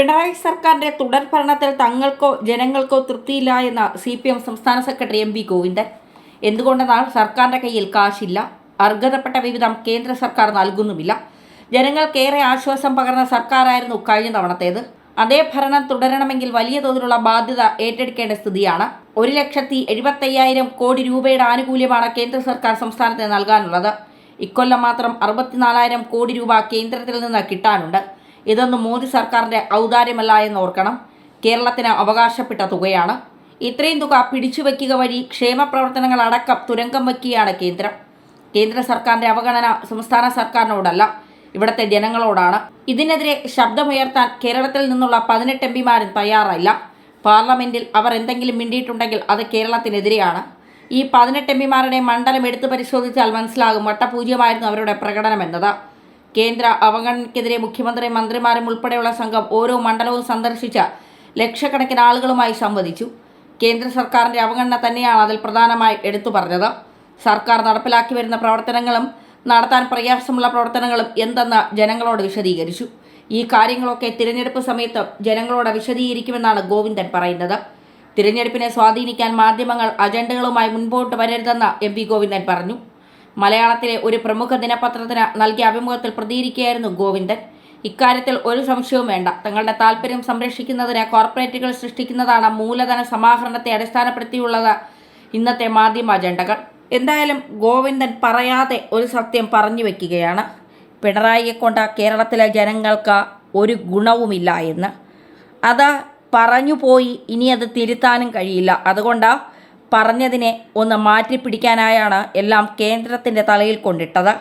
പിണറായി സർക്കാരിന്റെ തുടർ ഭരണത്തിൽ തങ്ങൾക്കോ ജനങ്ങൾക്കോ തൃപ്തിയില്ല എന്ന സി പി എം സംസ്ഥാന സെക്രട്ടറി എം വി ഗോവിന്ദൻ. എന്തുകൊണ്ടെന്നാൽ സർക്കാരിന്റെ കയ്യിൽ കാശില്ല. അർഹതപ്പെട്ട വിവിധം കേന്ദ്ര സർക്കാർ നൽകുന്നുമില്ല. ജനങ്ങൾക്കേറെ ആശ്വാസം പകർന്ന സർക്കാരായിരുന്നു കഴിഞ്ഞ തവണത്തേത്. അതേ ഭരണം തുടരണമെങ്കിൽ വലിയ തോതിലുള്ള ബാധ്യത ഏറ്റെടുക്കേണ്ട സ്ഥിതിയാണ്. ഒരു ലക്ഷത്തി എഴുപത്തയ്യായിരം കോടി രൂപയുടെ ആനുകൂല്യമാണ് കേന്ദ്ര സർക്കാർ സംസ്ഥാനത്തിന് നൽകാനുള്ളത്. ഇക്കൊല്ലം മാത്രം അറുപത്തിനാലായിരം കോടി രൂപ കേന്ദ്രത്തിൽ നിന്ന് കിട്ടാനുണ്ട്. ഇതൊന്നും മോദി സർക്കാരിന്റെ ഔദാര്യമല്ല എന്ന് ഓർക്കണം. കേരളത്തിന് അവകാശപ്പെട്ട തുകയാണ്. ഇത്രയും തുക പിടിച്ചുവെക്കുക വഴി ക്ഷേമ പ്രവർത്തനങ്ങൾ അടക്കം തുരങ്കം വയ്ക്കുകയാണ് കേന്ദ്രം. കേന്ദ്ര സർക്കാരിന്റെ അവഗണന സംസ്ഥാന സർക്കാരിനോടല്ല ഇവിടുത്തെ ജനങ്ങളോടാണ്. ഇതിനെതിരെ ശബ്ദമുയർത്താൻ കേരളത്തിൽ നിന്നുള്ള പതിനെട്ട് എം പിമാരും തയ്യാറല്ല. പാർലമെന്റിൽ അവർ എന്തെങ്കിലും മിണ്ടിയിട്ടുണ്ടെങ്കിൽ അത് കേരളത്തിനെതിരെയാണ്. ഈ പതിനെട്ട് എം പിമാരുടെ മണ്ഡലം എടുത്തു പരിശോധിച്ചാൽ മനസ്സിലാകും വട്ടപൂജ്യമായിരുന്നു അവരുടെ പ്രകടനമെന്നത് കേന്ദ്ര അവഗണനയ്ക്കെതിരെ മുഖ്യമന്ത്രി മന്ത്രിമാരും ഉൾപ്പെടെയുള്ള സംഘം ഓരോ മണ്ഡലവും സന്ദർശിച്ച ലക്ഷക്കണക്കിന് ആളുകളുമായി സംവദിച്ചു. കേന്ദ്ര സർക്കാരിന്റെ അവഗണന തന്നെയാണ് അതിൽ പ്രധാനമായി എടുത്തു പറഞ്ഞത്. സർക്കാർ നടപ്പിലാക്കി വരുന്ന പ്രവർത്തനങ്ങളും നടത്താൻ പ്രയാസമുള്ള പ്രവർത്തനങ്ങളും എന്തെന്ന് ജനങ്ങളോട് വിശദീകരിച്ചു. ഈ കാര്യങ്ങളൊക്കെ തിരഞ്ഞെടുപ്പ് സമയത്ത് ജനങ്ങളോട് വിശദീകരിക്കുമെന്നാണ് ഗോവിന്ദൻ പറയുന്നത്. തിരഞ്ഞെടുപ്പിനെ സ്വാധീനിക്കാൻ മാധ്യമങ്ങൾ അജണ്ടകളുമായി മുൻപോട്ട് വരരുതെന്ന് എം ഗോവിന്ദൻ പറഞ്ഞു. മലയാളത്തിലെ ഒരു പ്രമുഖ ദിനപത്രത്തിന് നൽകിയ അഭിമുഖത്തിൽ പ്രതികരിക്കുകയായിരുന്നു ഗോവിന്ദൻ. ഇക്കാര്യത്തിൽ ഒരു സംശയവും വേണ്ട. തങ്ങളുടെ താല്പര്യം സംരക്ഷിക്കുന്നതിന് കോർപ്പറേറ്റുകൾ സൃഷ്ടിക്കുന്നതാണ് മൂലധന സമാഹരണത്തെ അടിസ്ഥാനപ്പെടുത്തിയുള്ളത് ഇന്നത്തെ മാധ്യമ അജണ്ടകൾ. എന്തായാലും ഗോവിന്ദൻ പറയാതെ ഒരു സത്യം പറഞ്ഞു വെക്കുകയാണ്. പിണറായിയെ കൊണ്ട് കേരളത്തിലെ ജനങ്ങൾക്ക് ഒരു ഗുണവുമില്ല എന്ന്. അത് പറഞ്ഞു പോയി ഇനി അത് തിരുത്താനും കഴിയില്ല. അതുകൊണ്ട് പറഞ്ഞതിനെ ഒന്ന് മാറ്റിപ്പിടിക്കാനായാണ് എല്ലാം കേന്ദ്രത്തിന്റെ തലയിൽ കൊണ്ടിട്ടത്.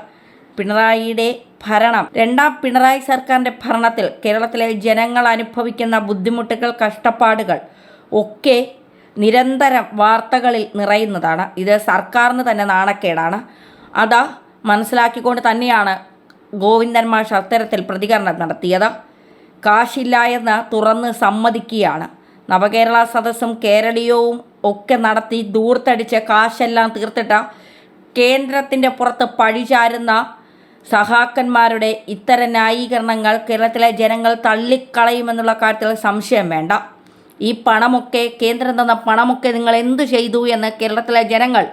പിണറായിയുടെ ഭരണം രണ്ടാം പിണറായി സർക്കാരിന്റെ ഭരണത്തിൽ കേരളത്തിലെ ജനങ്ങൾ അനുഭവിക്കുന്ന ബുദ്ധിമുട്ടുകൾ കഷ്ടപ്പാടുകൾ ഒക്കെ നിരന്തരം വാർത്തകളിൽ നിറയുന്നതാണ്. ഇത് സർക്കാരിന് തന്നെ നാണക്കേടാണ്. അത് മനസ്സിലാക്കിക്കൊണ്ട് തന്നെയാണ് ഗോവിന്ദൻ മാഷ് അത്തരത്തിൽ പ്രതികരണം നടത്തിയത്. കാശില്ല എന്ന് തുറന്ന് സമ്മതിക്കുകയാണ്. നവകേരള സദസ്സും കേരളീയവും ഒക്കെ നടത്തി ദൂർത്തടിച്ച് കാശെല്ലാം തീർത്തിട്ട കേന്ദ്രത്തിന്റെ പുറത്ത് പഴിചാരുന്ന സഹാക്കന്മാരുടെ ഇത്തരം ന്യായീകരണങ്ങൾ കേരളത്തിലെ ജനങ്ങൾ തള്ളിക്കളയുമെന്നുള്ള കാര്യത്തിൽ സംശയം വേണ്ട. ഈ പണമൊക്കെ കേന്ദ്രം തന്ന പണമൊക്കെ നിങ്ങൾ എന്തു ചെയ്തു എന്ന് കേരളത്തിലെ ജനങ്ങൾ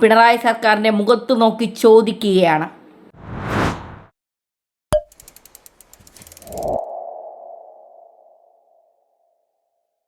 പിണറായി സർക്കാരിന്റെ മുഖത്ത് നോക്കി ചോദിക്കുകയാണ്.